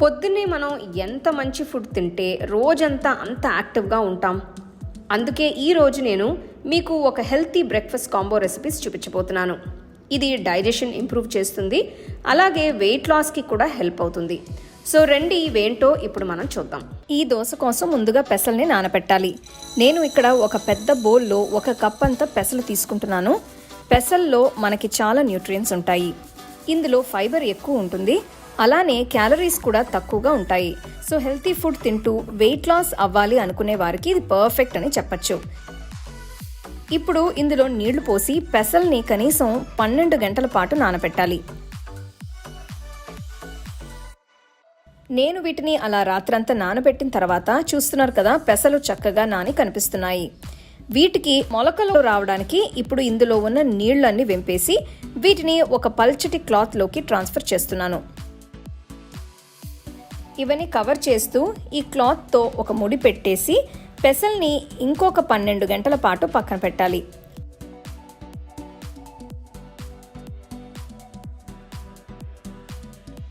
పొద్దున్నే మనం ఎంత మంచి ఫుడ్ తింటే రోజంతా అంత యాక్టివ్గా ఉంటాం. అందుకే ఈరోజు నేను మీకు ఒక హెల్తీ బ్రేక్ఫాస్ట్ కాంబో రెసిపీస్ చూపించబోతున్నాను. ఇది డైజెషన్ ఇంప్రూవ్ చేస్తుంది. అలాగే వెయిట్ లాస్కి కూడా హెల్ప్ అవుతుంది. సో రండి ఇవేంటో ఇప్పుడు మనం చూద్దాం. ఈ దోశ కోసం ముందుగా పెసల్ని నానబెట్టాలి నేను ఇక్కడ ఒక పెద్ద బౌల్లో ఒక కప్ అంతా పెసలు తీసుకుంటున్నాను. పెసల్లో మనకి చాలా న్యూట్రియన్స్ ఉంటాయి. ఇందులో ఫైబర్ ఎక్కువ ఉంటుంది. అలానే క్యాలరీస్ కూడా తక్కువగా ఉంటాయి. సో హెల్తీ ఫుడ్ తింటూ వెయిట్ లాస్ అవ్వాలి అనుకునే వారికి ఇది పర్ఫెక్ట్ అని చెప్పచ్చు. ఇప్పుడు ఇందులో నీళ్ళు పోసి పెసల్ని కనీసం పన్నెండు గంటల పాటు నానబెట్టాలి. నేను వీటిని అలా రాత్రంతా నానబెట్టిన తర్వాత చూస్తున్నారు కదా పెసలు చక్కగా నాని కనిపిస్తున్నాయి. వీటికి మొలకలు రావడానికి ఇప్పుడు ఇందులో ఉన్న నీళ్ళన్నీ వెంపేసి వీటిని ఒక పల్చటి క్లాత్లోకి ట్రాన్స్ఫర్ చేస్తున్నాను. ఇవన్నీ కవర్ చేస్తూ ఈ క్లాత్తో ఒక ముడి పెట్టేసి పెసల్ని ఇంకొక పన్నెండు గంటల పాటు పక్కన పెట్టాలి.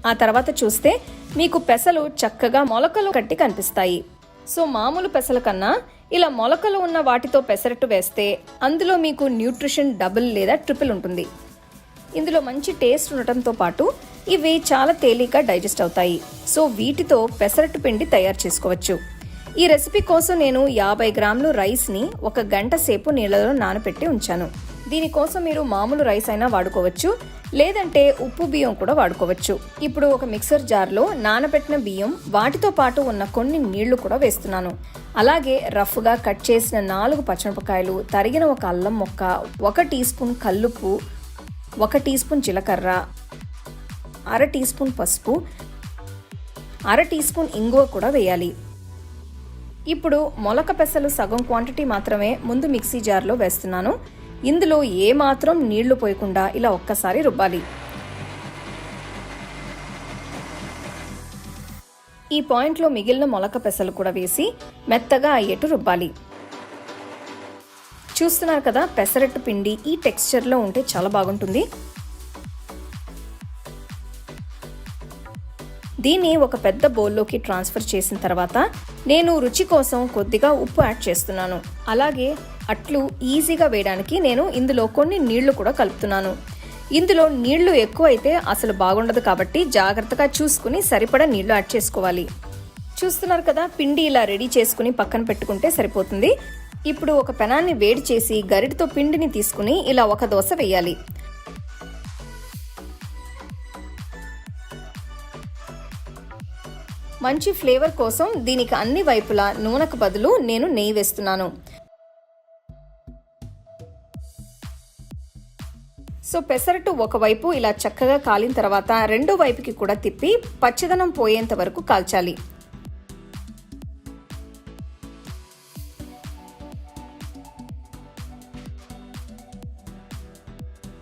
ఆ తర్వాత చూస్తే మీకు పెసలు చక్కగా మొలకలు కట్టి కనిపిస్తాయి. సో మామూలు పెసల కన్నా ఇలా మొలకలు ఉన్న వాటితో పెసరట్టు వేస్తే అందులో మీకు న్యూట్రిషన్ డబుల్ లేదా ట్రిపుల్ ఉంటుంది. ఇందులో మంచి టేస్ట్ ఉండటంతో పాటు ఇవి చాలా తేలిక డైజెస్ట్ అవుతాయి. సో వీటితో పెసరట్టు పిండి తయారు చేసుకోవచ్చు. ఈ రెసిపీ కోసం నేను యాభై గ్రాములు రైస్ని ఒక గంట సేపు నీళ్ళలో నానబెట్టి ఉంచాను. దీనికోసం మీరు మామూలు రైస్ అయినా వాడుకోవచ్చు. లేదంటే ఉప్పు బియ్యం కూడా వాడుకోవచ్చు. ఇప్పుడు ఒక మిక్సర్ జార్లో నానబెట్టిన బియ్యం వాటితో పాటు ఉన్న కొన్ని నీళ్ళు కూడా వేస్తున్నాను. అలాగే రఫ్గా కట్ చేసిన నాలుగు పచ్చిమిరపకాయలు తరిగిన ఒక అల్లం మొక్క ఒక టీ స్పూన్ కల్లుపు ఒక టీ స్పూన్ జీలకర్ర అర టీ స్పూన్ పసుపు అర టీ స్పూన్ ఇంగువ కూడా వేయాలి. ఇప్పుడు మొలక పెసలు సగం క్వాంటిటీ మాత్రమే ముందు మిక్సీ జార్లో వేస్తున్నాను. ఇందులో ఏ మాత్రం నీళ్ళు పోయకుండా ఇలా ఒక్కసారి రుబ్బాలి. ఈ పాయింట్లో మిగిలిన మొలక పెసలు కూడా వేసి మెత్తగా అయ్యేట్టు రుబ్బాలి. చూస్తున్నారు కదా పెసరట్టు పిండి ఈ టెక్స్చర్లో ఉంటే చాలా బాగుంటుంది. దీన్ని ఒక పెద్ద బౌల్లోకి ట్రాన్స్ఫర్ చేసిన తర్వాత నేను రుచి కోసం కొద్దిగా ఉప్పు యాడ్ చేస్తున్నాను. అలాగే అట్లు ఈజీగా వేయడానికి నేను ఇందులో కొన్ని నీళ్ళు కూడా కలుపుతున్నాను. ఇందులో నీళ్ళు ఎక్కువైతే అసలు బాగుండదు కాబట్టి జాగ్రత్తగా చూసుకుని సరిపడా నీళ్ళు యాడ్ చేసుకోవాలి. చూస్తున్నారు కదా పిండి ఇలా రెడీ చేసుకుని పక్కన పెట్టుకుంటే సరిపోతుంది. ఇప్పుడు ఒక పెనాన్ని వేడి చేసి గరిటతో పిండిని తీసుకుని ఇలా ఒక దోశ వేయాలి. మంచి ఫ్లేవర్ కోసం దీనికి అన్ని వైపులా నూనెకు బదులు నేను నెయ్యి వేస్తున్నాను. సో పెసరట్టు ఒకవైపు ఇలా చక్కగా కాలిన తర్వాత రెండో వైపుకి కూడా తిప్పి పచ్చదనం పోయేంత వరకు కాల్చాలి.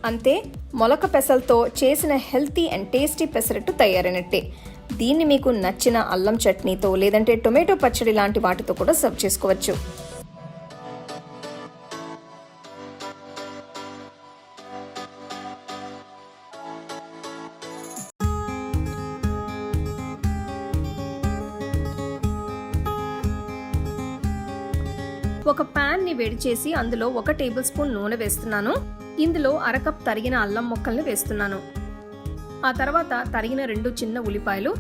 అంతే మొలక పెసలతో చేసిన హెల్తీ అండ్ టేస్టీ పెసరట్టు తయారైనట్టే. దీన్ని మీకు నచ్చిన అల్లం చట్నీతో లేదంటే టొమాటో పచ్చడి లాంటి వాటితో కూడా సర్వ్ చేసుకోవచ్చు. ఒక పాన్ని వేడి చేసి అందులో ఒక టేబుల్ స్పూన్ నూనె వేస్తున్నాను. ఇందులో అరకప్ తరిగిన అల్లం ముక్కల్ని వేస్తున్నాను. ఆ తర్వాత తరిగిన రెండు చిన్న ఉల్లిపాయలు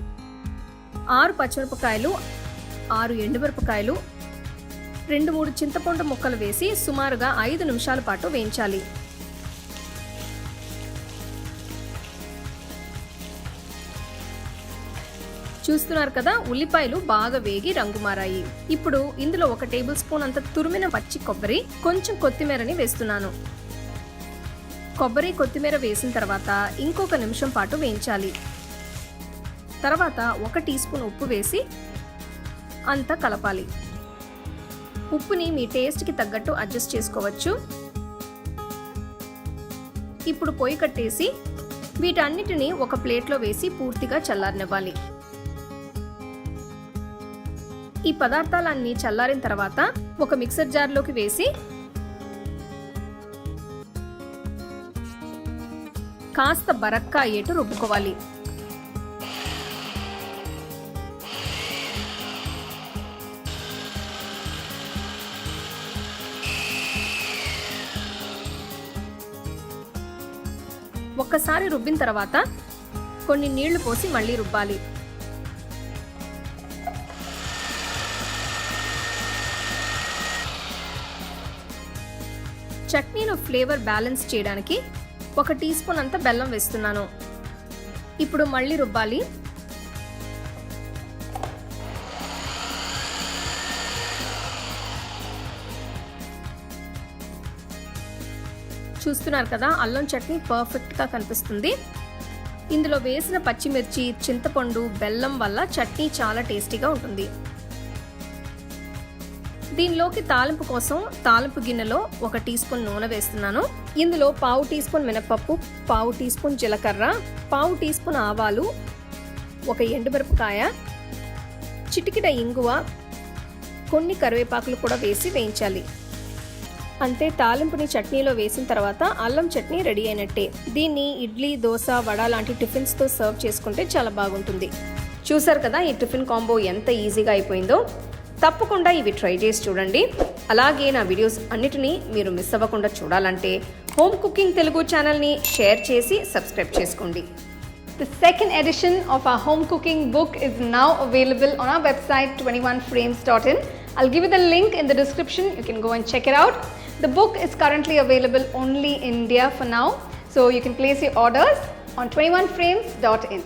ఆరు పచ్చిమిరపకాయలు ఆరు ఎండుమిరపకాయలు రెండు మూడు చింతపండు ముక్కలు వేసి సుమారుగా ఐదు నిమిషాల పాటు వేయించాలి. చూస్తున్నారు కదా ఉల్లిపాయలు బాగా వేగి రంగు మారాయి. ఇప్పుడు ఇందులో ఒక టేబుల్ స్పూన్ అంత తురిమిన పచ్చి కొబ్బరి కొంచెం కొత్తిమీరని వేస్తున్నాను. కొబ్బరి కొత్తిమీర వేసిన తర్వాత ఇంకొక నిమిషం పాటు వేయించాలి. తర్వాత ఒక టీ స్పూన్ ఉప్పు వేసి అంతా కలపాలి. ఉప్పుని మీ టేస్ట్కి తగ్గట్టు అడ్జస్ట్ చేసుకోవచ్చు. ఇప్పుడు పొయ్యి కట్టేసి వీటన్నిటిని ఒక ప్లేట్లో వేసి పూర్తిగా చల్లారనివ్వాలి. ఈ పదార్థాలన్నీ చల్లారిన తర్వాత ఒక మిక్సర్ జార్లోకి వేసి కాస్త బరక్కా అయ్యేట్టు రుబ్బుకోవాలి. ఒక్కసారి రుబ్బిన తర్వాత కొన్ని నీళ్ళు పోసి మళ్ళీ రుబ్బాలి. చట్నీలో ఫ్లేవర్ బ్యాలెన్స్ చేయడానికి ఒక టీ స్పూన్ అంత బెల్లం వేస్తున్నాను. ఇప్పుడు మళ్ళీ రుబ్బాలి. చూస్తున్నారు కదా అల్లం చట్నీ పర్ఫెక్ట్గా కనిపిస్తుంది. ఇందులో వేసిన పచ్చిమిర్చి చింతపండు బెల్లం వల్ల చట్నీ చాలా టేస్టీగా ఉంటుంది. దీనిలోకి తాలింపు కోసం తాలింపు గిన్నెలో ఒక టీ స్పూన్ నూనె వేస్తున్నాను. ఇందులో పావు టీ స్పూన్ మినపప్పు పావు టీ స్పూన్ జీలకర్ర పావు టీ స్పూన్ ఆవాలు ఒక ఎండుమిరపకాయ చిటికిట ఇంగువ కొన్ని కరివేపాకులు కూడా వేసి వేయించాలి. అంతే తాలింపుని చట్నీలో వేసిన తర్వాత అల్లం చట్నీ రెడీ అయినట్టే. దీన్ని ఇడ్లీ దోశ వడ లాంటి టిఫిన్స్తో సర్వ్ చేసుకుంటే చాలా బాగుంటుంది. చూసారు కదా ఈ టిఫిన్ కాంబో ఎంత ఈజీగా అయిపోయిందో? తప్పకుండా ఇవి ట్రై చేసి చూడండి. అలాగే నా వీడియోస్ అన్నిటినీ మీరు మిస్ అవ్వకుండా చూడాలంటే హోమ్ కుకింగ్ తెలుగు ఛానల్ని షేర్ చేసి సబ్స్క్రైబ్ చేసుకోండి. The second edition of a home cooking book is now available on a website twenty one frames dot in I'll give the link in the description you can go and check it the book is currently available only India for now so you can place you orders on twenty one frames dot in